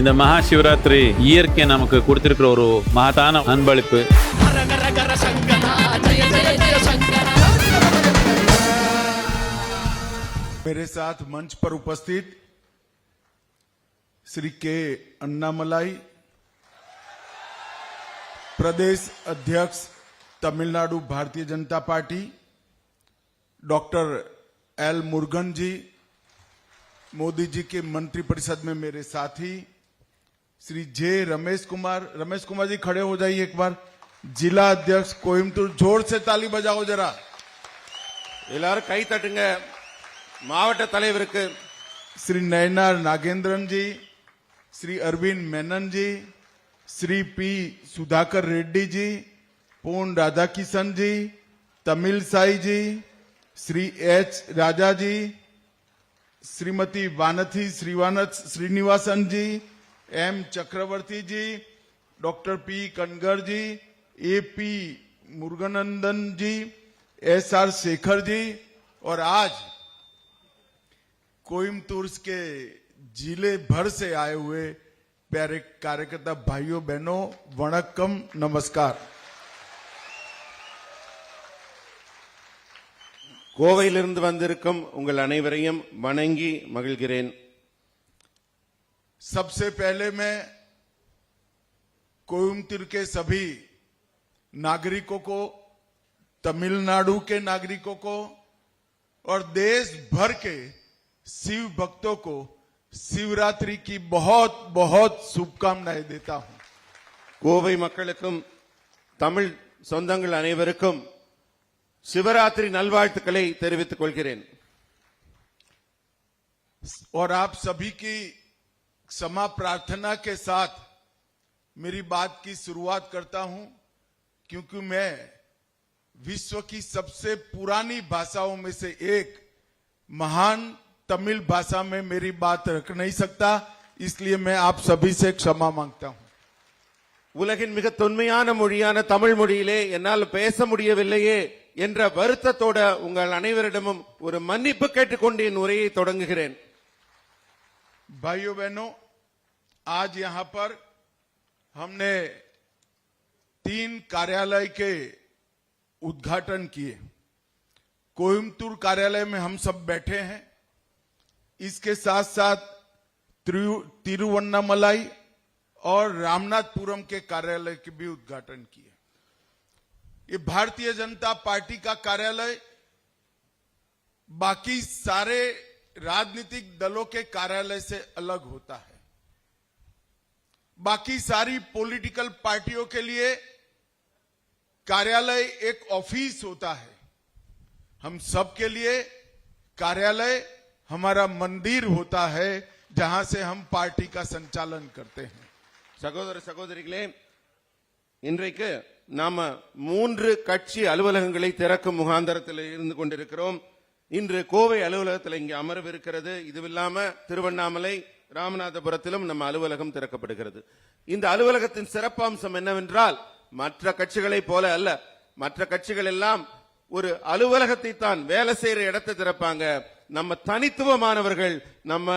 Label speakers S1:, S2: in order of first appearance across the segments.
S1: இந்த மகா சிவராத்திரி இயற்கை நமக்கு கொடுத்திருக்கிற ஒரு மகத்தான அன்பளிப்பு
S2: मेरे साथ मंच पर उपस्थित श्री के अन्नामलाई प्रदेश अध्यक्ष Tamil Nadu Bharatiya Janata party doctor L Murugan जी मोदी जी के मंत्रिपरिषद में मेरे साथी श्री जे रमेश कुमार रमेश कुमार जी खड़े हो जाइए एक बार जिला अध्यक्ष कोयमतूर जोर से ताली बजाओ जरा
S3: எல்லாரும் கை தட்டுங்க மாவட்ட தலைவருக்கு
S2: Shri Nainar Nagendran ji Shri Arvind Menon ji Shri P Sudhakar Reddy ji Poorna Radhakishan ji Tamilisai ji Shri H Raja ji Shrimati Vanathi श्रीवानथ Srinivasan ji M Chakravarthy ji doctor P Kanagar ji A P Muruganandan ji S R Shekhar ji और आज कोयमतूर के जिले भर से आए हुए प्यारे कार्यकर्ता भाइयों बहनों वणक्कम नमस्कार
S3: கோவையிலிருந்து வந்திருக்கும் உங்கள் அனைவரையும் வணங்கி மகிழ்கிறேன்
S2: सबसे पहले मैं कोयमतूर के सभी नागरिकों को तमिलनाडु के नागरिकों को और देश भर के शिव भक्तों को शिवरात्रि की बहुत बहुत शुभकामनाएं देता हूं
S3: கோவை மக்களுக்கும் தமிழ் சொந்தங்கள் அனைவருக்கும் சிவராத்திரி நல்வாழ்த்துக்களை தெரிவித்துக் கொள்கிறேன்
S2: और आप सभी की क्षमा प्रार्थना के साथ मेरी बात की शुरुआत करता हूं क्योंकि मैं विश्व की सबसे पुरानी भाषाओं में से एक महान तमिल भाषा में मेरी बात रख नहीं सकता इसलिए मैं आप सभी से क्षमा मांगता हूं
S3: உலகின் மிக தொன்மையான மொழியான தமிழ் மொழியிலே என்னால் பேச முடியவில்லையே என்ற வருத்தத்தோட உங்கள் அனைவரிடமும் ஒரு மன்னிப்பு கேட்டுக்கொண்டு என் உரையை தொடங்குகிறேன்
S2: भाइयों बहनों आज यहाँ पर हमने तीन कार्यालय के उद्घाटन किए। कोयमतूर कार्यालय में हम सब बैठे हैं। इसके साथ साथ तिरुवन्नामलाई और रामनाथपुरम के कार्यालय के भी उद्घाटन किए। ये भारतीय जनता पार्टी का कार्यालय, बाकी सारे राजनीतिक दलों के कार्यालय से अलग होता है। बाकी सारी पॉलिटिकल पार्टियों के लिए कार्यालय एक ऑफिस होता है हम सब के लिए कार्यालय हमारा मंदिर होता है जहां से हम पार्टी का संचालन करते हैं
S3: சகோதர சகோதரிகளே இன்றைக்கு நாம மூன்று கட்சி அலுவலகங்களை திறக்கும் முகாந்தரத்தில் இருந்து கொண்டிருக்கிறோம் இன்று கோவை அலுவலகத்தில் இங்கே அமர்வு இருக்கிறது இதுவில்லாம திருவண்ணாமலை ராமநாதபுரத்திலும் நம்ம அலுவலகம் திறக்கப்படுகிறது இந்த அலுவலகத்தின் சிறப்பம்சம் என்னவென்றால் மற்ற கட்சிகளைப் போல அல்ல மற்ற கட்சிகள் எல்லாம் ஒரு அலுவலகத்தை தான் வேலை செய்யற இடத்தை திறப்பாங்க நம்ம தனித்துவமானவர்கள் நம்ம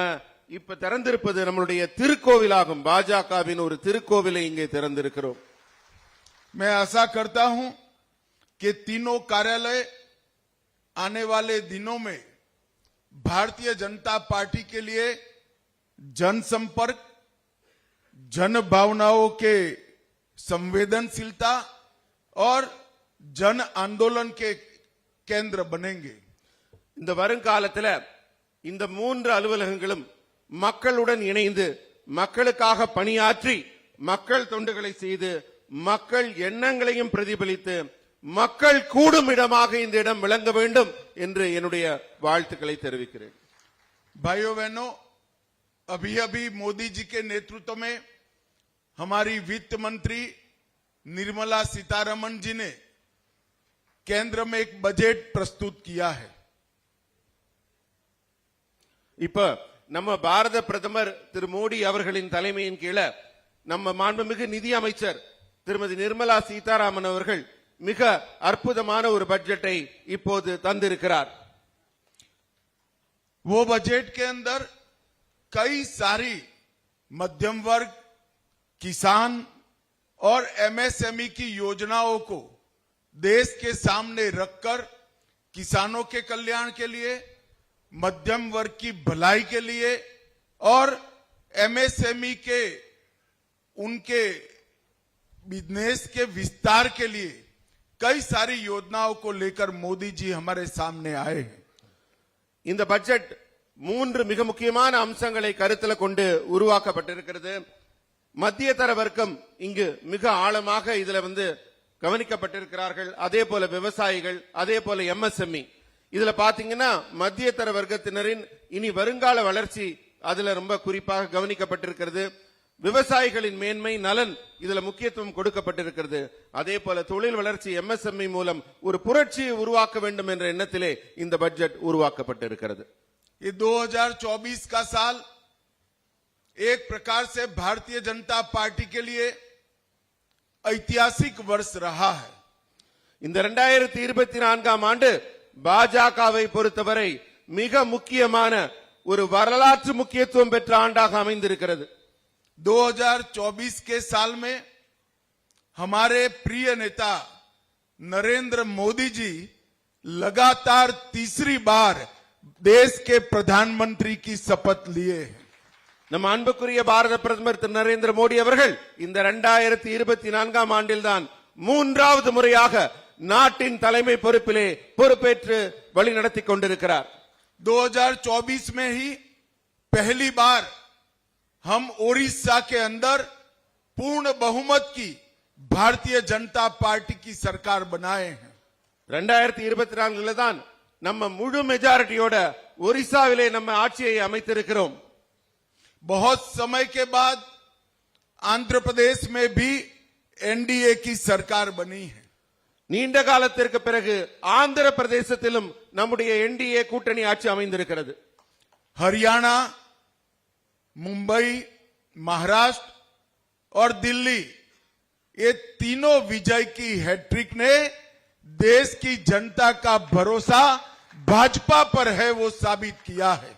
S3: இப்ப திறந்திருப்பது நம்மளுடைய திருக்கோவிலாகும் பாஜகவின் ஒரு திருக்கோவிலை இங்கே திறந்திருக்கிறோம்
S2: मैं आशा करता हूं कि तीनों कार्यालय आने वाले दिनों में भारतीय जनता पार्टी के लिए जनसंपर्क जन भावनाओं के संवेदनशीलता और जन आंदोलन के केंद्र बनेंगे
S3: இந்த வருங்காலத்துல இந்த மூன்று அலுவலகங்களும் மக்களுடன் இணைந்து மக்களுக்காக பணியாற்றி மக்கள் தொண்டுகளை செய்து மக்கள் எண்ணங்களையும் பிரதிபலித்து மக்கள் கூடும் இடமாக இந்த இடம் விளங்க வேண்டும் என்று என்னுடைய வாழ்த்துக்களை தெரிவிக்கிறேன்
S2: भाइयों बहनों अभी अभी मोदी जी के नेतृत्व में हमारी वित्त मंत्री निर्मला सीतारमन जी ने केंद्र में एक बजट प्रस्तुत किया है
S3: இப்ப நம்ம பாரத பிரதமர் திரு மோடி அவர்களின் தலைமையின் கீழே நம்ம மாண்புமிகு நிதி அமைச்சர் திருமதி நிர்மலா சீதாராமன் அவர்கள் மிக அற்புதமான ஒரு பட்ஜெட்டை இப்போது தந்திருக்கிறார்
S2: वो बजट के अंदर कई सारी मध्यम वर्ग, किसान और एमएसएमई की योजनाओं को देश के सामने रखकर किसानों के कल्याण के लिए, मध्यम वर्ग की भलाई के लिए और एमएसएमई के, उनके बिज़नेस के विस्तार के लिए कई सारी योजनाओं को लेकर मोदी जी हमारे सामने आए हैं।
S3: इन द बजट மூன்று மிக முக்கியமான அம்சங்களை கருத்தில் கொண்டு உருவாக்கப்பட்டிருக்கிறது. மத்திய தர வர்க்கம் இங்கு மிக ஆழமாக இதுல வந்து கவனிக்கப்பட்டிருக்கிறார்கள். அதே போல விவசாயிகள் அதே போல எம்எஸ்எம்இ. இதுல பாத்தீங்கன்னா மத்திய தர வர்க்கத்தினரின் இனி வருங்கால வளர்ச்சி அதுல ரொம்ப குறிப்பாக கவனிக்கப்பட்டிருக்கிறது. விவசாயிகளின் மேன்மை நலன் இதுல முக்கியத்துவம் கொடுக்கப்பட்டிருக்கிறது. அதே போல தொழில் வளர்ச்சி எம்எஸ்எம்இ மூலம் ஒரு புரட்சியை உருவாக்க வேண்டும் என்ற எண்ணத்திலே இந்த பட்ஜெட் உருவாக்கப்பட்டிருக்கிறது.
S2: ये 2024 का साल एक प्रकार से भारतीय जनता पार्टी के लिए ऐतिहासिक वर्ष रहा है
S3: இந்த இரண்டாயிரத்தி இருபத்தி நான்காம் ஆண்டு பாஜகவை பொறுத்தவரை மிக முக்கியமான ஒரு வரலாற்று முக்கியத்துவம் பெற்ற ஆண்டாக அமைந்திருக்கிறது
S2: 2024 के साल में हमारे प्रिय नेता नरेंद्र मोदी जी लगातार तीसरी बार देश के प्रधानमंत्री की शपथ लिए हैं
S3: நம் அன்புக்குரிய பாரத பிரதமர் திரு நரேந்திர மோடி அவர்கள் இந்த இரண்டாயிரத்தி இருபத்தி நான்காம் ஆண்டில்தான் மூன்றாவது முறையாக நாட்டின் தலைமை பொறுப்பிலே பொறுப்பேற்று வழி நடத்தி கொண்டிருக்கிறார்
S2: 2024 में ही पहली बार हम ओडिशा के अंदर पूर्ण बहुमत की भारतीय जनता पार्टी की सरकार बनाए हैं
S3: ரெண்டாயிரத்தி இருபத்தி நான்குல தான் நம்ம முழு மெஜாரிட்டியோட ஒரிசாவிலே நம்ம ஆட்சியை அமைத்திருக்கிறோம்
S2: बहुत समय के बाद आंध्र प्रदेश में भी एनडीए की सरकार बनी है
S3: நீண்ட காலத்திற்கு பிறகு ஆந்திர பிரதேசத்திலும் நம்முடைய என்டிஏ கூட்டணி ஆட்சி அமைந்திருக்கிறது
S2: हरियाणा मुंबई महाराष्ट्र और दिल्ली ये तीनों विजय की हैट्रिक ने देश की जनता का भरोसा भाजपा पर है वो साबित किया है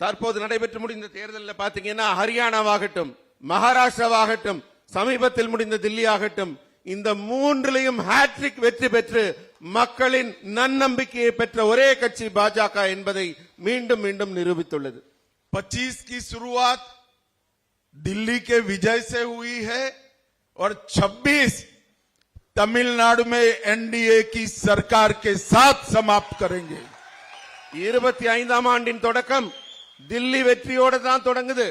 S3: தற்போது நடைபெற்று முடிந்த தேர்தலில் பாத்தீங்கன்னா ஹரியானாவாகட்டும் மகாராஷ்டிராவாகட்டும் சமீபத்தில் முடிந்த தில்லி ஆகட்டும் இந்த மூன்றிலையும் ஹாட்ரிக் வெற்றி பெற்று மக்களின் நன்னம்பிக்கையை பெற்ற ஒரே கட்சி பாஜக என்பதை மீண்டும் மீண்டும் நிரூபித்துள்ளது
S2: 25 की शुरुआत दिल्ली के विजय से हुई है और 26 तमिलनाडु में एनडीए की सरकार के साथ समाप्त करेंगे
S3: இருபத்தி ஐந்தாம் ஆண்டின் தொடக்கம் தில்லி வெற்றியோடு தான் தொடங்குது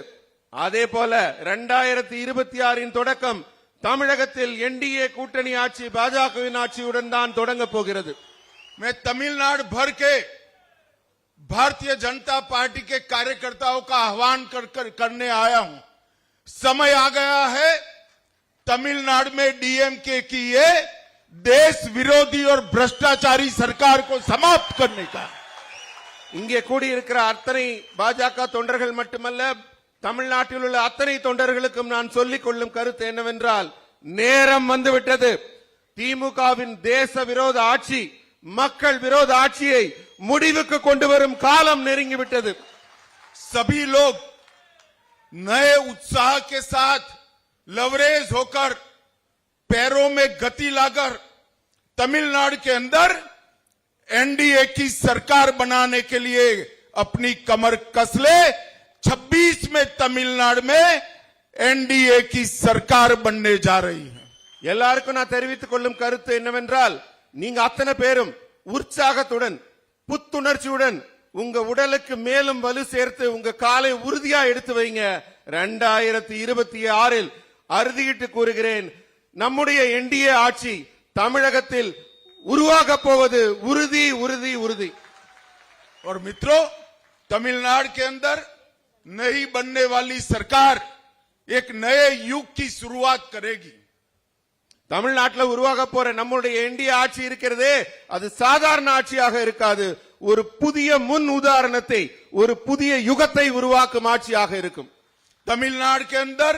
S3: அதே போல இரண்டாயிரத்தி இருபத்தி ஆறின் தொடக்கம் தமிழகத்தில் என்டிஏ கூட்டணி ஆட்சி பாஜகவின் ஆட்சியுடன் தான் தொடங்க போகிறது
S2: मैं तमिलनाडु भर के भारतीय जनता पार्टी के कार्यकर्ताओं का आह्वान कर, कर करने आया हूं समय आ गया है तमिलनाडु में डीएमके की ये देश विरोधी और भ्रष्टाचारी सरकार को समाप्त करने का
S3: இங்கே கூடியிருக்கிற அத்தனை பாஜக தொண்டர்கள் மட்டுமல்ல தமிழ்நாட்டில் உள்ள அத்தனை தொண்டர்களுக்கும் நான் சொல்லிக் கொள்ளும் கருத்து என்னவென்றால் நேரம் வந்துவிட்டது திமுகவின் தேச விரோத ஆட்சி மக்கள் விரோத ஆட்சியை முடிவுக்கு கொண்டு வரும் காலம் நெருங்கிவிட்டது
S2: सभी लोग नए उत्साह के साथ लवरेज होकर पैरों में गति लाकर तमिलनाडु के अंदर एनडीए की सरकार बनाने के लिए अपनी कमर कस ले 26 में तमिलनाडु में एनडीए की सरकार बनने जा रही है
S3: எல்லாருக்கும் நான் தெரிவித்துக் கொள்ளும் கருத்து என்னவென்றால் நீங்க அத்தனை பேரும் உற்சாகத்துடன் புத்துணர்ச்சியுடன் உங்க உடலுக்கு மேலும் வலு சேர்த்து உங்க காலை உறுதியா எடுத்து வைங்க ரெண்டாயிரத்தி இருபத்தி ஆறில் அறுதியிட்டு கூறுகிறேன் நம்முடைய என்டிஏ ஆட்சி தமிழகத்தில் உருவாக போவது உறுதி உறுதி உறுதி
S2: और मित्रों तमिलनाडु के अंदर नई बनने वाली सरकार एक नए युग की शुरुआत करेगी
S3: தமிழ்நாட்டில் உருவாக போற நம்முடைய என்டிஏ ஆட்சி இருக்கிறதே அது சாதாரண ஆட்சியாக இருக்காது ஒரு புதிய முன் உதாரணத்தை ஒரு புதிய யுகத்தை உருவாக்கும் ஆட்சியாக இருக்கும்
S2: तमिलनाडु के अंदर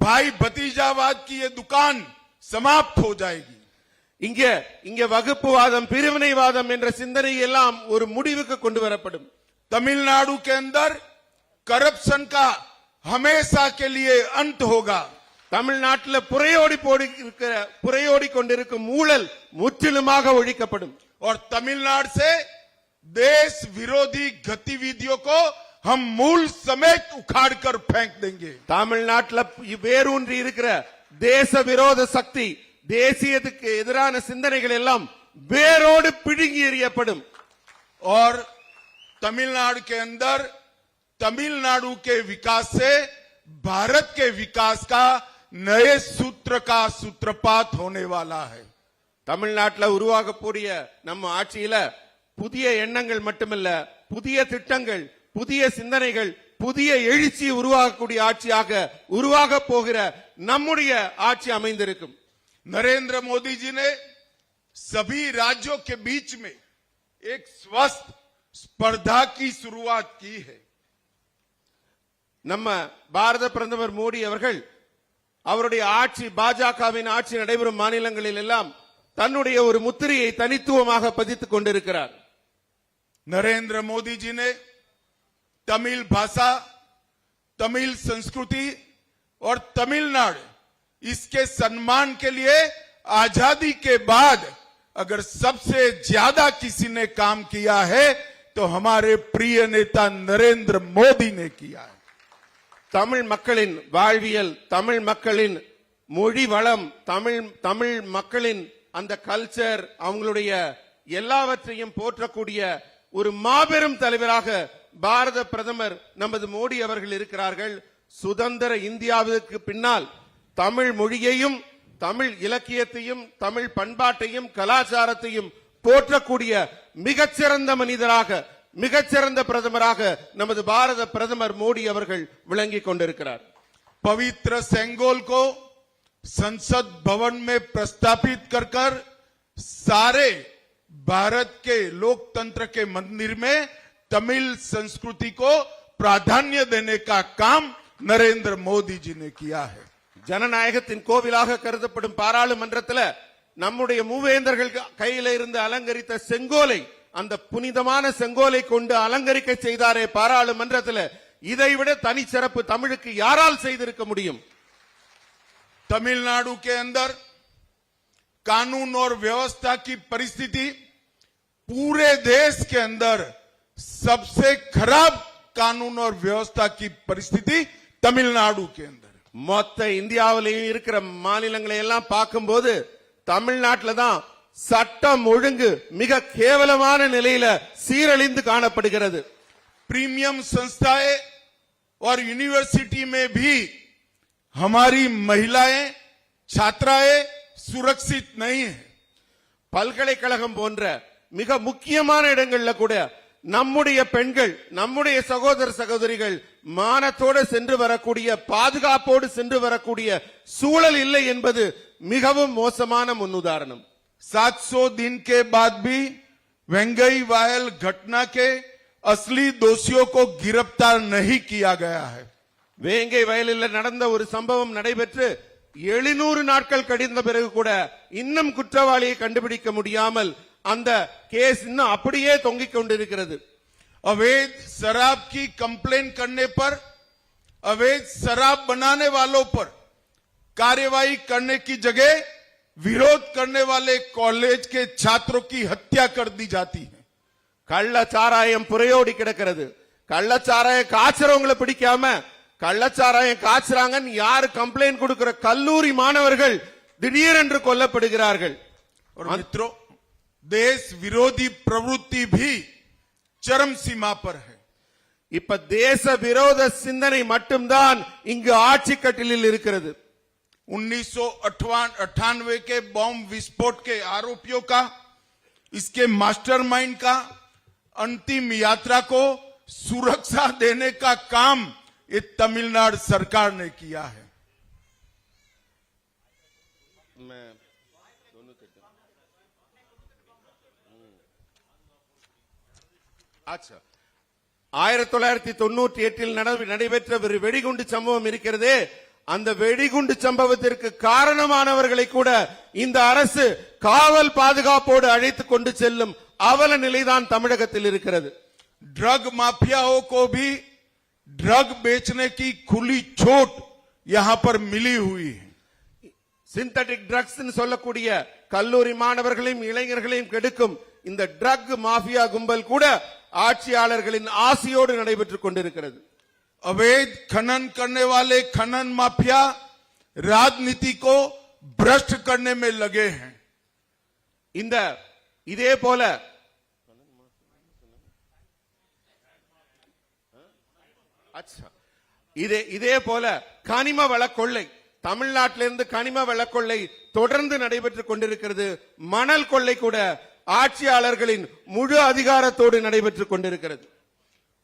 S2: भाई भतीजावाद की ये दुकान समाप्त हो जाएगी
S3: இங்க இங்க வகுப்புவாதம் பிரிவினைவாதம் என்ற சிந்தனை எல்லாம் ஒரு முடிவுக்கு கொண்டு வரப்படும்
S2: तमिलनाडु के अंदर करप्शन का हमेशा के लिए अंत होगा
S3: தமிழ்நாட்டில் புறையோடி போடி இருக்கிற புறையோடி கொண்டிருக்கும் ஊழல் முற்றிலுமாக ஒழிக்கப்படும்
S2: और तमिलनाडु से देश विरोधी गतिविधियों को हम मूल समेत उखाड़ कर फेंक देंगे
S3: தமிழ்நாட்டில் வேரூன்றி இருக்கிற தேச விரோத சக்தி தேசியத்துக்கு எதிரான சிந்தனைகள் எல்லாம் வேரோடு பிடுங்கி எறியப்படும்
S2: और तमिलनाडु के अंदर तमिलनाडु के विकास से भारत के विकास का नए सूत्र का सूत्रपात होने वाला है
S3: தமிழ்நாட்டில் உருவாகக்கூடிய நம்ம ஆட்சியில புதிய எண்ணங்கள் மட்டுமல்ல புதிய திட்டங்கள் புதிய சிந்தனைகள் புதிய எழுச்சி உருவாகக்கூடிய ஆட்சியாக உருவாக போகிற நம்முடைய ஆட்சி அமைந்திருக்கும்
S2: नरेंद्र मोदी जी ने सभी राज्यों के बीच में एक स्वस्थ स्पर्धा की शुरुआत की है
S3: நம்ம பாரத பிரதமர் மோடி அவர்கள் அவருடைய ஆட்சி பாஜகவின் ஆட்சி நடைபெறும் மாநிலங்களில் எல்லாம் தன்னுடைய ஒரு முத்திரையை தனித்துவமாக பதித்துக் கொண்டிருக்கிறார்
S2: नरेंद्र मोदी जी ने तमिल भाषा तमिल संस्कृति और तमिलनाडु इसके सम्मान के लिए आजादी के बाद अगर सबसे ज्यादा किसी ने काम किया है तो हमारे प्रिय नेता नरेंद्र मोदी ने किया है
S3: தமிழ் மக்களின் வாழ்வியல் தமிழ் மக்களின் மொழி வளம் தமிழ் தமிழ் மக்களின் அந்த கல்ச்சர் அவங்களுடைய எல்லாவற்றையும் போற்றக்கூடிய ஒரு மாபெரும் தலைவராக பாரத பிரதமர் நமது மோடி அவர்கள் இருக்கிறார்கள் சுதந்திர இந்தியாவிற்கு பின்னால் தமிழ் மொழியையும் தமிழ் இலக்கியத்தையும் தமிழ் பண்பாட்டையும் கலாச்சாரத்தையும் போற்றக்கூடிய மிகச்சிறந்த மனிதராக மிகச்சிறந்த பிரதமராக நமது பாரத பிரதமர் மோடி அவர்கள் விளங்கிக் கொண்டிருக்கிறார்
S2: पवित्र सेंगोल को संसद भवन में प्रस्तापित कर कर सारे भारत के लोकतंत्र के मंदिर में तमिल संस्कृति को प्राधान्य देने का काम नरेंद्र मोदी जी ने किया है
S3: ஜனநாயகத்தின் கோவிலாக கருதப்படும் பாராளுமன்றத்துல நம்முடைய மூவேந்தர்கள் கையில இருந்து அலங்கரித்த செங்கோலை அந்த புனிதமான செங்கோலை கொண்டு அலங்கரிக்க செய்தாரே பாராளுமன்றத்துல இதைவிட தனிச்சிறப்பு தமிழுக்கு யாரால் செய்திருக்க முடியும்
S2: तमिलनाडु के अंदर कानून और व्यवस्था की परिस्थिति पूरे देश के अंदर सबसे खराब कानून और व्यवस्था की परिस्थिति तमिलनाडु के अंदर
S3: மொத்த இந்தியாவிலேயும் இருக்கிற மாநிலங்களை எல்லாம் பார்க்கும்போது தமிழ்நாட்டில தான் சட்டம் ஒழுங்கு மிக கேவலமான நிலையில சீரழிந்து காணப்படுகிறது
S2: प्रीमियम संस्थाएं और यूनिवर्सिटी में भी हमारी महिलाएं छात्राएं सुरक्षित नहीं है
S3: பல்கலைக்கழகம் போன்ற மிக முக்கியமான இடங்கள்ல கூட நம்முடைய பெண்கள் நம்முடைய சகோதர சகோதரிகள் மானத்தோடு சென்று வரக்கூடிய பாதுகாப்போடு சென்று வரக்கூடிய சூழல் இல்லை என்பது மிகவும் மோசமான முன்னுதாரணம்
S2: 700 दिन के बाद भी वेंगई वायल घटना के असली दोषियों को गिरफ्तार नहीं किया गया है
S3: வேங்கை வயலில் நடந்த ஒரு சம்பவம் நடைபெற்று எழுநூறு நாட்கள் கடிந்த பிறகு கூட இன்னும் குற்றவாளியை கண்டுபிடிக்க முடியாமல் அந்த கேஸ் இன்னும் அப்படியே தொங்கிக் கொண்டிருக்கிறது
S2: अवैध शराब की कंप्लेन करने पर अवैध शराब बनाने वालों पर कार्यवाही करने की जगह विरोध करने वाले कॉलेज के छात्रों की हत्या कर दी जाती है
S3: கள்ள சாராயம் புறையோடி கிடக்கிறது கள்ள சாராயம் காய்ச்சறவங்களை பிடிக்காம கள்ளச்சாராயம் காய்ச்சறாங்கன்னு யாரு கம்ப்ளைண்ட் கொடுக்கிற கல்லூரி மாணவர்கள் திடீரென்று கொல்லப்படுகிறார்கள்
S2: और मित्रों देश विरोधी प्रवृत्ति भी चरम सीमा पर है
S3: இப்ப தேச விரோத சிந்தனை மட்டும்தான் இங்கு ஆட்சி கட்டிலில் இருக்கிறது
S2: उन्नीस अट्ठानवे के बॉम्ब विस्फोट के आरोपियों का इसके मास्टरमाइंड का अंतिम यात्रा को सुरक्षा देने का काम ये तमिलनाडु सरकार ने किया है
S3: ஆயிரத்தி தொள்ளாயிரத்தி தொண்ணூற்றி எட்டில் நட- நடைபெற்ற ஒரு வெடிகுண்டு சம்பவம் இருக்கிறதே அந்த வெடிகுண்டு சம்பவத்திற்கு காரணமானவர்களை கூட இந்த அரசு காவல் பாதுகாப்போடு அழைத்துக் கொண்டு செல்லும் அவல நிலைதான் தமிழகத்தில் இருக்கிறது
S2: ड्रग माफियाओं को भी ड्रग बेचने की खुली छूट यहां पर मिली हुई है
S3: சிந்தட்டிக் ட்ரக்ஸ் சொல்லக்கூடிய கல்லூரி மாணவர்களையும் இளைஞர்களையும் கெடுக்கும் இந்த ட்ரக் மாஃபியா கும்பல் கூட ஆட்சியாளர்களின் ஆசையோடு நடைபெற்றுக் கொண்டிருக்கிறது
S2: अवैध खनन करने वाले खनन माफिया राजनीति को भ्रष्ट करने में लगे हैं
S3: இந்த இதே போல அச்சா. இதே இதே போல கனிம வள கொள்ளை தமிழ்நாட்டிலிருந்து கனிம வள கொள்ளை தொடர்ந்து நடைபெற்றுக் கொண்டிருக்கிறது மணல் கொள்ளை கூட ஆட்சியாளர்களின் முழு அதிகாரத்தோடு நடைபெற்றுக் கொண்டிருக்கிறது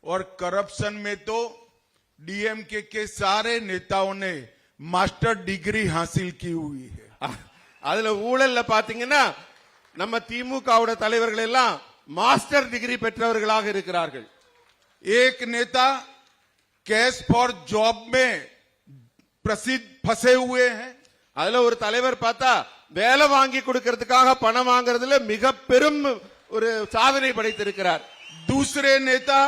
S2: और करप्शन में तो डीएमके के सारे नेताओं ने मास्टर डिग्री हासिल की हुई है
S3: அ- அதுல ஊழல்ல பாத்தீங்கன்னா நம்ம திமுகவோட தலைவர்கள் எல்லாம் மாஸ்டர் டிகிரி பெற்றவர்களாக இருக்கிறார்கள்
S2: एक नेता कैश फॉर जॉब में प्रसिद्ध फंसे हुए हैं
S3: அதுல ஒரு தலைவர் பார்த்தா வேலை வாங்கி கொடுக்கறதுக்காக பணம் வாங்குறதுல மிக பெரும் ஒரு சாதனை படைத்திருக்கிறார்
S2: दूसरे नेता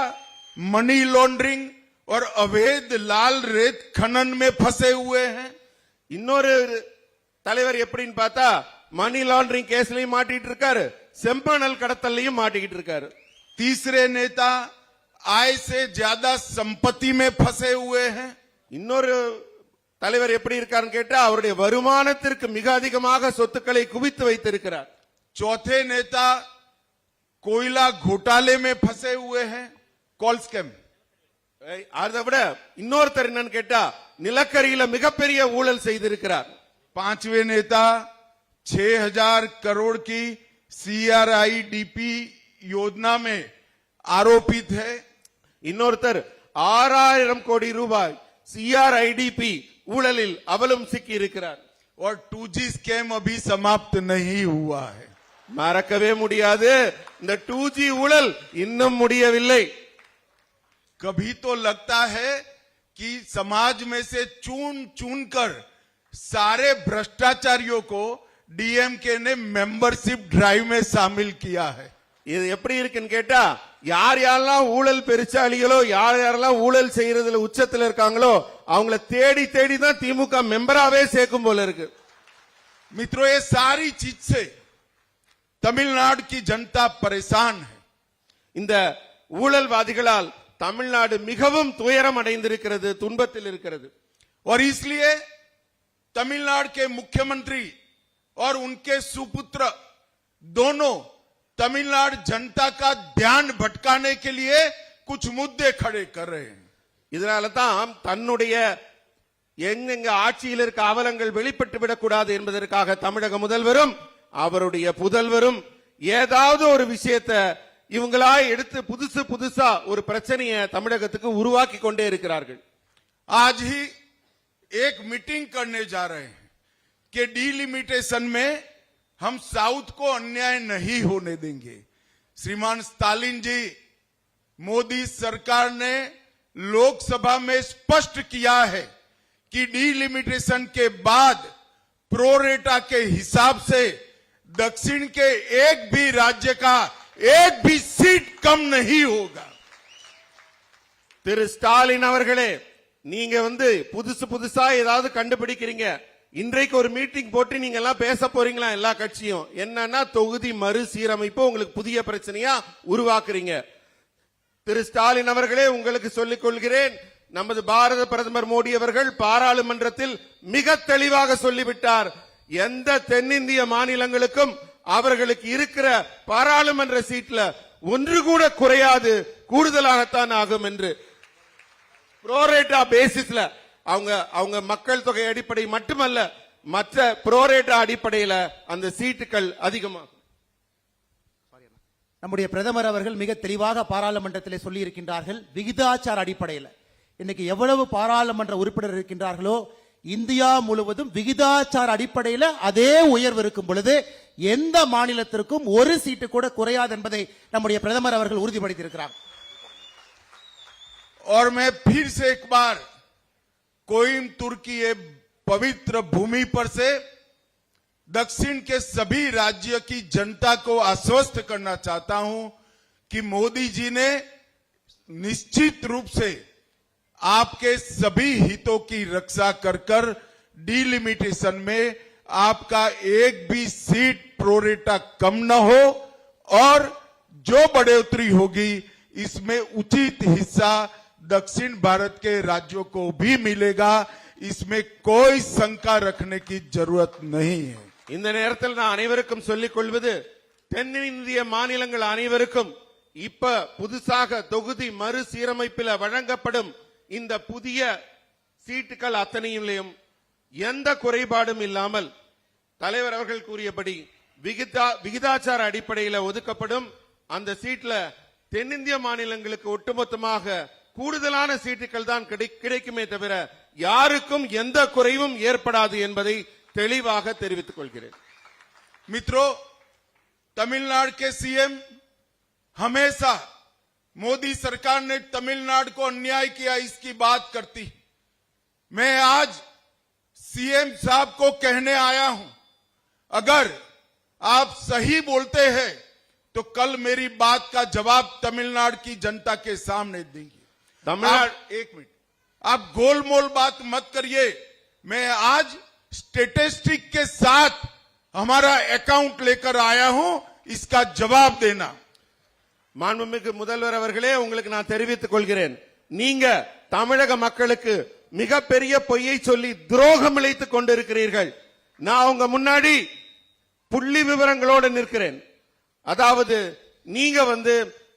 S2: मनी लॉन्ड्रिंग और अवैध लाल रेत खनन में फंसे हुए हैं
S3: இன்னொரு தலைவர் எப்படின்னு பார்த்தா மணி லாண்டரிங் கேஸ்லயும் மாட்டிட்டு இருக்காரு செம்பனல் கடத்தல்லையும் மாட்டிக்கிட்டு இருக்காரு
S2: तीसरे नेता आय से ज्यादा संपत्ति में फंसे हुए हैं
S3: இன்னொரு தலைவர் எப்படி இருக்காருன்னு கேட்டா அவருடைய வருமானத்திற்கு மிக அதிகமாக சொத்துக்களை குவித்து வைத்திருக்கிறார்
S2: चौथे नेता कोयला घोटाले में फंसे हुए हैं कॉल स्कैम
S3: ஏய், அதை விட இன்னொருத்தர் என்னன்னு கேட்டா நிலக்கரியில மிகப்பெரிய ஊழல் செய்திருக்கிறார்
S2: पांचवे नेता 6000 करोड़ की सीआरआईडीपी योजना में आरोपित है
S3: இன்னொருத்தர் ஆறாயிரம் கோடி ரூபாய் சிஆர்ஐடிபி ஊழலில் அவலும் சிக்கி இருக்கிறார்
S2: और 2G स्कैम अभी समाप्त नहीं हुआ है
S3: மறக்கவே முடியாது இந்த டூ ஜி ஊழல் இன்னும் முடியவில்லை
S2: कभी तो लगता है कि समाज में से चुन चुन कर सारे भ्रष्टाचारियों को डीएमके ने मेंबरशिप ड्राइव में शामिल किया है
S3: இது எப்படி இருக்குன்னு கேட்டா யார் யாரெல்லாம் ஊழல் பெருச்சாளிகளோ யார் யாரெல்லாம் ஊழல் செய்யறதுல உச்சத்துல இருக்காங்களோ அவங்கள தேடி தேடி தான் திமுக மெம்பராவே சேர்க்கும் போல இருக்கு
S2: मित्रों ये सारी चीज से तमिलनाडु की जनता परेशान है
S3: இந்த ஊழல்வாதிகளால் தமிழ்நாடு மிகவும் துயரம் அடைந்திருக்கிறது துன்பத்தில் இருக்கிறது
S2: और इसलिए तमिलनाडु के मुख्यमंत्री और उनके सुपुत्र दोनों तमिलनाडु जनता का ध्यान भटकाने के लिए कुछ मुद्दे खड़े कर रहे हैं
S3: இதனால தான் தன்னுடைய எங்கெங்க ஆட்சியில் இருக்க அவலங்கள் வெளிப்பட்டு விடக்கூடாது என்பதற்காக தமிழக முதல்வரும் அவருடைய புதல்வரும் ஏதாவது ஒரு விஷயத்தை இவங்களா எடுத்து புதுசு புதுசா ஒரு பிரச்சனையை தமிழகத்துக்கு உருவாக்கி கொண்டே இருக்கிறார்கள்
S2: आज ही एक मीटिंग करने जा रहे हैं कि डिलिमिटेशन में हम साउथ को अन्याय नहीं होने देंगे श्रीमान स्टालिन जी मोदी सरकार ने लोकसभा में स्पष्ट किया है कि डिलिमिटेशन के बाद प्रोरेटा के हिसाब से दक्षिण के एक भी राज्य का एक भी सीट कम नहीं होगा
S3: திரு ஸ்டாலின் அவர்களே நீங்க வந்து புதுசு புதுசா ஏதாவது கண்டுபிடிக்கிறீங்க இன்றைக்கு ஒரு மீட்டிங் போட்டு நீங்க எல்லாம் பேச போறீங்களா எல்லா கட்சியும்? என்னன்னா தொகுதி மறுசீரமைப்பு உங்களுக்கு புதிய பிரச்சனையா உருவாக்குறீங்க. திரு ஸ்டாலின் அவர்களே உங்களுக்கு சொல்லிக் கொள்கிறேன். நமது பாரத பிரதமர் மோடி அவர்கள் பாராளுமன்றத்தில் மிக தெளிவாக சொல்லிவிட்டார். எந்த தென்னிந்திய மாநிலங்களுக்கும் அவர்களுக்கு இருக்கிற பாராளுமன்ற சீட்ல ஒன்று கூட குறையாது. கூடுதலாகத்தான் ஆகும் என்று. புரோரேட்டா பேசிஸ்ல அவங்க அவங்க மக்கள் தொகை அடிப்படை மட்டுமல்ல மற்ற புரோரேட்டா அடிப்படையில அந்த சீட்டுகள் அதிகமாகும்
S4: நம்முடைய பிரதமர் அவர்கள் மிக தெளிவாக பாராளுமன்றத்திலே சொல்லி இருக்கின்றார்கள் விகிதாச்சார அடிப்படையில் இன்னைக்கு எவ்வளவு பாராளுமன்ற உறுப்பினர் இருக்கின்றார்களோ இந்தியா முழுவதும் விகிதாச்சார அடிப்படையில் அதே உயர்வு இருக்கும் பொழுது எந்த மாநிலத்திற்கும் ஒரு சீட்டு கூட குறையாது என்பதை நம்முடைய பிரதமர் அவர்கள் உறுதிப்படுத்தியிருக்கிறார்
S2: और मैं फिर से एक बार कोइमतुर की ये पवित्र भूमि पर से दक्षिण के सभी राज्य की जनता को आश्वस्त करना चाहता हूँ कि मोदी जी ने निश्चित रूप से आपके सभी हितों की रक्षा कर कर डिलिमिटेशन में आपका एक भी सीट प्रोरेटा कम न हो और जो बढ़ोतरी होगी, इसमें उचित हिस्सा दक्षिण भारत के राज्यों को भी मिलेगा इसमें कोई शंका रखने की जरूरत नहीं है
S3: இந்த நேரத்தில் நான் அனைவருக்கும் சொல்லிக் கொள்வது தென்னிந்திய மாநிலங்கள் அனைவருக்கும் இப்ப புதுசாக தொகுதி மறுசீரமைப்பில் வழங்கப்படும் இந்த புதிய சீட்டுகள் அத்தனையிலும் எந்த குறைபாடும் இல்லாமல் தலைவர் அவர்கள் கூறியபடி விகிதா விகிதாச்சார அடிப்படையில் ஒதுக்கப்படும் அந்த சீட்ல தென்னிந்திய மாநிலங்களுக்கு ஒட்டுமொத்தமாக கூடுதலான சீட்டுகள் தான் கிடை- கிடைக்குமே தவிர யாருக்கும் எந்த குறைவும் ஏற்படாது என்பதை தெளிவாக தெரிவித்துக் கொள்கிறேன்
S2: मित्रों तमिलनाडु के सीएम हमेशा मोदी सरकार ने तमिलनाडु को अन्याय किया इसकी बात करती मैं आज सीएम साहब को कहने आया हूं अगर आप सही बोलते हैं तो कल मेरी बात का जवाब तमिलनाडु की जनता के सामने देंगे
S3: तमिलनाडु
S2: आप- एक मिनट आप गोलमोल बात मत करिए मैं आज स्टेटिस्टिक के साथ हमारा अकाउंट लेकर आया हूं इसका जवाब देना
S3: மாண்புமிகு முதல்வர் அவர்களே உங்களுக்கு நான் தெரிவித்துக் கொள்கிறேன் நீங்க தமிழக மக்களுக்கு மிகப்பெரிய பொய்யை சொல்லி துரோகம் இழைத்துக் கொண்டிருக்கிறீர்கள் நான் உங்க முன்னாடி புள்ளி விவரங்களோடு நிற்கிறேன் அதாவது நீங்க வந்து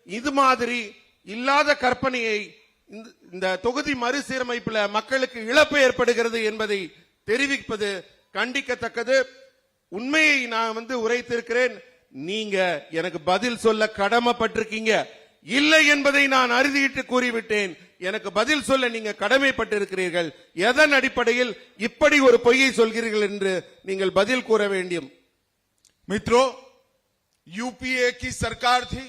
S3: இது மாதிரி இல்லாத கற்பனையை இந்த- இந்த தொகுதி மறுசீரமைப்புல மக்களுக்கு இழப்பு ஏற்படுகிறது என்பதை தெரிவிப்பது கண்டிக்கத்தக்கது உண்மையை நான் வந்து உரைத்திருக்கிறேன் நீங்க எனக்கு பதில் சொல்ல கடமைப்பட்டிருக்கீங்க இல்லை என்பதை நான் அறுதியிட்டு கூறிவிட்டேன் எனக்கு பதில் சொல்ல நீங்க கடமைப்பட்டிருக்கிறீர்கள் எதன் அடிப்படையில் இப்படி ஒரு பொய்யை சொல்கிறீர்கள் என்று நீங்கள் பதில் கூற வேண்டும்
S2: मित्रों यूपीए की सरकार थी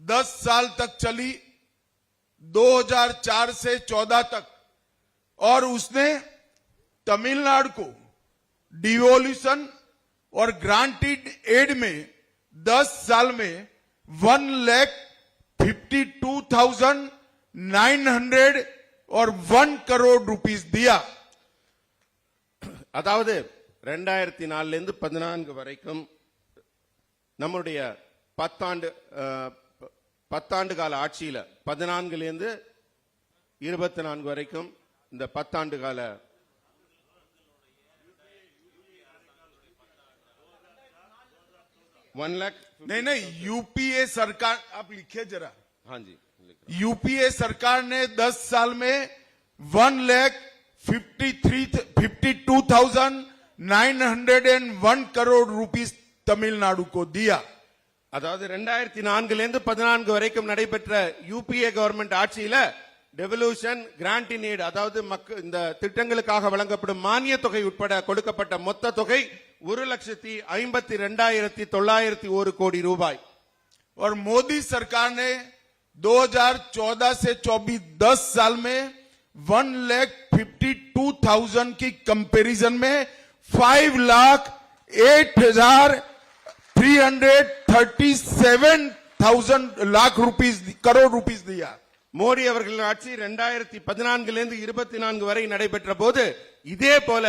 S2: दस साल तक चली 2004 से 14 तक और उसने तमिलनाडु को डिवोल्यूशन और ग्रांटेड एड में 10 साल में one lakh fifty two thousand nine hundred और वन करोड़ रुपीस दिया
S3: அதாவது ரெண்டாயிரத்தி நாலுல இருந்து பதினான்கு வரைக்கும் நம்முடைய பத்தாண்டு அஹ், ப- பத்தாண்டு கால ஆட்சியில பதினான்குல இருந்து இருபத்தி நான்கு வரைக்கும் இந்த பத்தாண்டு கால वन लाख
S2: नहीं नहीं यूपीए सरकार आप लिखिए जरा
S3: हाँ जी
S2: यूपीए सरकार ने 10 साल में one lakh fifty three fifty two thousand nine hundred and one crore rupees Tamil Nadu को दिया
S3: அதாவது ரெண்டாயிரத்தி நான்குல இருந்து பதினான்கு வரைக்கும் நடைபெற்ற யூபிஏ கவர்மெண்ட் ஆட்சியில டெவல்யூஷன் கிராண்ட் இன் aid அதாவது மக்க இந்த திட்டங்களுக்காக வழங்கப்படும் மானிய தொகை உட்பட கொடுக்கப்பட்ட மொத்த தொகை ஒரு லட்சத்தி ஐம்பத்தி ரெண்டாயிரத்தி தொள்ளாயிரத்தி ஒரு கோடி ரூபாய்
S2: और मोदी सरकार ने 2014 से 24 10 साल में one lakh fifty two thousand की कंपैरिजन में फाइव लाख एट हजार three hundred thirty seven thousand lakh rupees crore rupees दिया
S3: மோடி அவர்கள் ஆட்சி ரெண்டாயிரத்தி பதினான்குல இருந்து இருபத்தி நான்கு வரை நடைபெற்ற போது இதே போல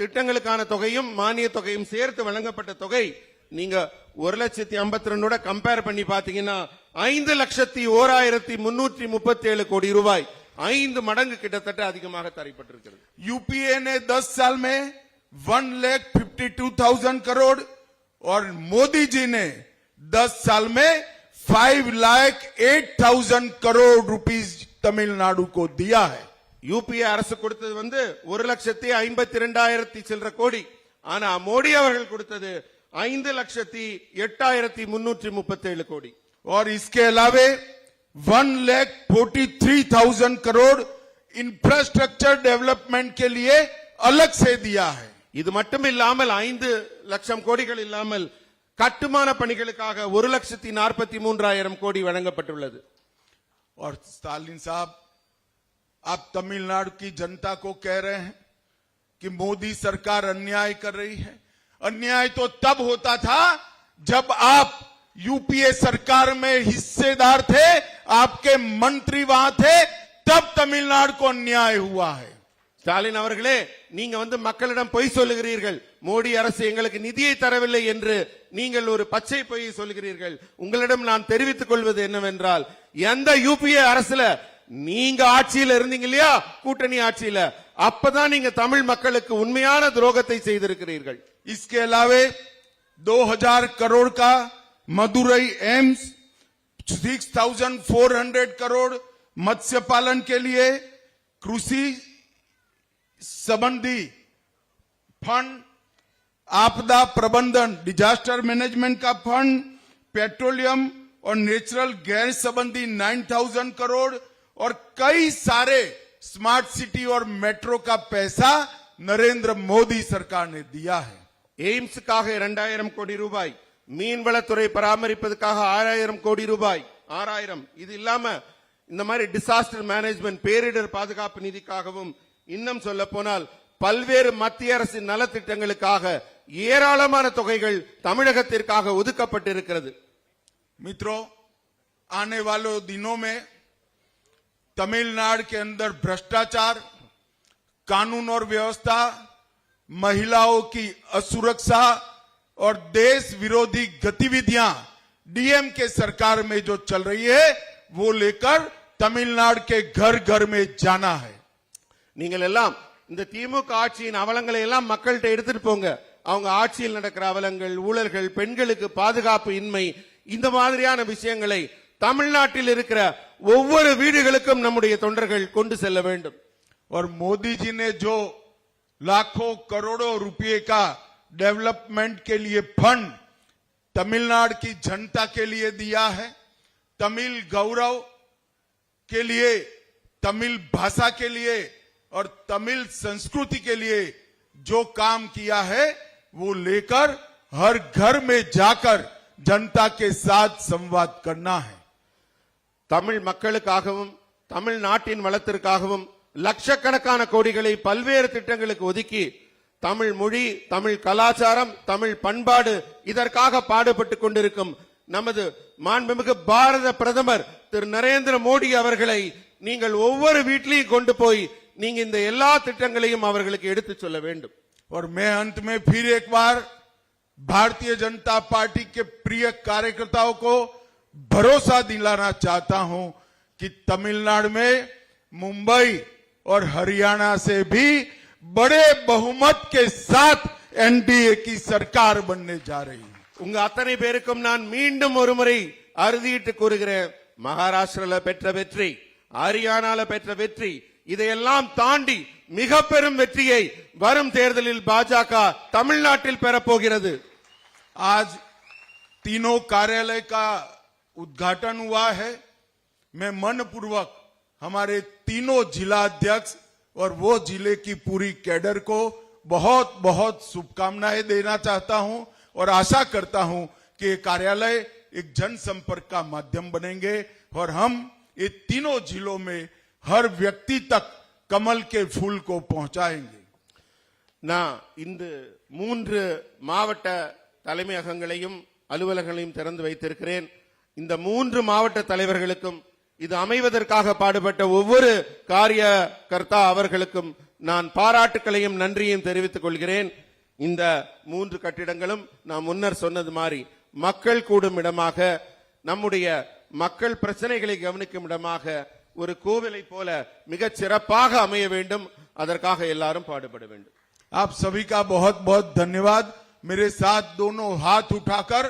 S3: திட்டங்களுக்கான தொகையும் மானிய தொகையும் சேர்த்து வழங்கப்பட்ட தொகை நீங்க ஒரு லட்சத்தி ஐம்பத்தி ரெண்டோட கம்பேர் பண்ணி பாத்தீங்கன்னா ஐந்து லட்சத்தி ஓராயிரத்தி முன்னூற்றி முப்பத்தி ஏழு கோடி ரூபாய் ஐந்து மடங்கு கிட்டத்தட்ட அதிகமாக தரப்பட்டிருக்கிறது
S2: यूपीए ने 10 साल में one lakh fifty two thousand crore और मोदी जी ने 10 साल में five lakh eight thousand crore rupees Tamil Nadu को दिया है
S3: யூபிஏ அரசு கொடுத்தது வந்து ஒரு லட்சத்தி ஐம்பத்தி ரெண்டாயிரத்தி சில்லற கோடி ஆனா மோடி அவர்கள் கொடுத்தது ஐந்து லட்சத்தி எட்டாயிரத்தி முன்னூற்றி முப்பத்தி ஏழு கோடி
S2: और इसके अलावे one lakh forty three thousand crore infrastructure development के लिए अलग से दिया है
S3: இது மட்டும் இல்லாமல் ஐந்து லட்சம் கோடிகள் இல்லாமல் கட்டுமான பணிகளுக்காக ஒரு லட்சத்தி நாற்பத்தி மூன்றாயிரம் கோடி வழங்கப்பட்டுள்ளது
S2: और स्टालिन साहब आप तमिलनाडु की जनता को कह रहे हैं कि मोदी सरकार अन्याय कर रही है अन्याय तो तब होता था जब आप यूपीए सरकार में हिस्सेदार थे आपके मंत्री वहां थे तब तमिलनाडु को अन्याय हुआ है
S3: ஸ்டாலின் அவர்களே நீங்க வந்து மக்களிடம் பொய் சொல்லுகிறீர்கள் மோடி அரசு எங்களுக்கு நிதியை தரவில்லை என்று நீங்கள் ஒரு பச்சை பொய்யை சொல்கிறீர்கள் உங்களிடம் நான் தெரிவித்துக் கொள்வது என்னவென்றால் எந்த யூபிஏ அரசுல நீங்க ஆட்சியில இருந்தீங்க இல்லையா கூட்டணி ஆட்சியில அப்பதான் நீங்க தமிழ் மக்களுக்கு உண்மையான துரோகத்தை செய்திருக்கிறீர்கள்
S2: इसके अलावे 2000 करोड़ का मदुरई एम्स 6400 करोड़ मत्स्य पालन के लिए कृषि संबंधी फंड आपदा प्रबंधन डिजास्टर मैनेजमेंट का फंड पेट्रोलियम और नेचुरल गैस संबंधी 9000 करोड़ और कई सारे स्मार्ट सिटी और मेट्रो का पैसा नरेंद्र मोदी सरकार ने दिया है
S3: எய்ம்ஸுக்காக இரண்டாயிரம் கோடி ரூபாய் மீன்வளத்துறை பராமரிப்பதற்காக ஆறாயிரம் கோடி ரூபாய் ஆறாயிரம் இது இல்லாம இந்த மாதிரி டிசாஸ்டர் மேனேஜ்மெண்ட் பேரிடர் பாதுகாப்பு நிதிக்காகவும் இன்னும் சொல்ல போனால் பல்வேறு மத்திய அரசின் நலத்திட்டங்களுக்காக ஏராளமான தொகைகள் தமிழகத்திற்காக ஒதுக்கப்பட்டிருக்கிறது
S2: मित्रों आने वाले दिनों में तमिलनाडु के अंदर भ्रष्टाचार कानून और व्यवस्था महिलाओं की असुरक्षा और देश विरोधी गतिविधियां डीएम के सरकार में जो चल रही है वो लेकर तमिलनाडु के घर घर में जाना है
S3: நீங்கள் எல்லாம் இந்த திமுக ஆட்சியின் அவலங்களை எல்லாம் மக்கள்கிட்ட எடுத்துட்டு போங்க அவங்க ஆட்சியில் நடக்கிற அவலங்கள் ஊழல்கள் பெண்களுக்கு பாதுகாப்பு இன்மை இந்த மாதிரியான விஷயங்களை தமிழ்நாட்டில் இருக்கிற ஒவ்வொரு வீடுகளுக்கும் நம்முடைய தொண்டர்கள் கொண்டு செல்ல வேண்டும்
S2: और मोदी जी ने जो लाखों करोड़ों रुपए का डेवलपमेंट के लिए फंड तमिलनाडु की जनता के लिए दिया है तमिल गौरव के लिए तमिल भाषा के लिए और तमिल संस्कृति के लिए जो काम किया है वो लेकर हर घर में जाकर जनता के साथ संवाद करना है
S3: தமிழ் மக்களுக்காகவும் தமிழ்நாட்டின் வளத்திற்காகவும் லட்சக்கணக்கான கோடிகளை பல்வேறு திட்டங்களுக்கு ஒதுக்கி தமிழ் மொழி தமிழ் கலாச்சாரம் தமிழ் பண்பாடு இதற்காக பாடுபட்டுக் கொண்டிருக்கும் நமது மாண்புமிகு பாரத பிரதமர் திரு நரேந்திர மோடி அவர்களை நீங்கள் ஒவ்வொரு வீட்லையும் கொண்டு போய் நீங்க இந்த எல்லா திட்டங்களையும் அவர்களுக்கு எடுத்துச் சொல்ல வேண்டும்
S2: और मैं अंत में फिर एक बार भारतीय जनता पार्टी के प्रिय कार्यकर्ताओं को भरोसा दिलाना चाहता हूं कि तमिलनाडु में मुंबई और हरियाणा से भी बड़े बहुमत के साथ एनडीए की सरकार बनने जा रही है
S3: உங்க அத்தனை பேருக்கும் நான் மீண்டும் ஒரு முறை அறுதியிட்டு கூறுகிறேன் மகாராஷ்டிரால பெற்ற வெற்றி ஹரியானால பெற்ற வெற்றி இதையெல்லாம் தாண்டி மிக பெரும் வெற்றியை வரும் தேர்தலில் பாஜக தமிழ்நாட்டில் பெறப்போகிறது
S2: आज तीनों कार्यालय का उद्घाटन हुआ है मैं मनपूर्वक हमारे तीनों जिला अध्यक्ष और वो जिले की पूरी कैडर को बहुत बहुत शुभकामनाएं देना चाहता हूं और आशा करता हूं कि ये कार्यालय एक जनसंपर्क का माध्यम बनेंगे और हम ये तीनों जिलों में हर व्यक्ति तक कमल के फूल को पहुंचाएंगे
S3: நான் இந்த மூன்று மாவட்ட தலைமையகங்களையும் அலுவலகங்களையும் திறந்து வைத்திருக்கிறேன் இந்த மூன்று மாவட்ட தலைவர்களுக்கும் இது அமைவதற்காக பாடுபட்ட ஒவ்வொரு காரிய கர்த்தா அவர்களுக்கும் நான் பாராட்டுக்களையும் நன்றியையும் தெரிவித்துக் கொள்கிறேன் இந்த மூன்று கட்டிடங்களும் நான் முன்னர் சொன்னது மாதிரி மக்கள் கூடும் இடமாக நம்முடைய மக்கள் பிரச்சனைகளை கவனிக்கும் இடமாக ஒரு கோவிலை போல மிகச் சிறப்பாக அமைய வேண்டும் அதற்காக எல்லாரும் பாடுபட வேண்டும்
S2: आप सभी का बहुत बहुत धन्यवाद मेरे साथ दोनों हाथ उठाकर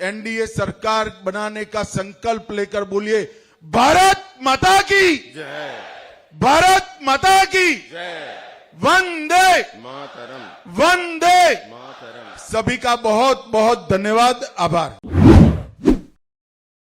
S2: एनडीए सरकार बनाने का संकल्प लेकर बोलिए भारत माता की
S3: जय
S2: भारत माता की
S3: जय
S2: वंदे
S3: मातरम
S2: वंदे
S3: मातरम
S2: सभी का बहुत बहुत धन्यवाद आभार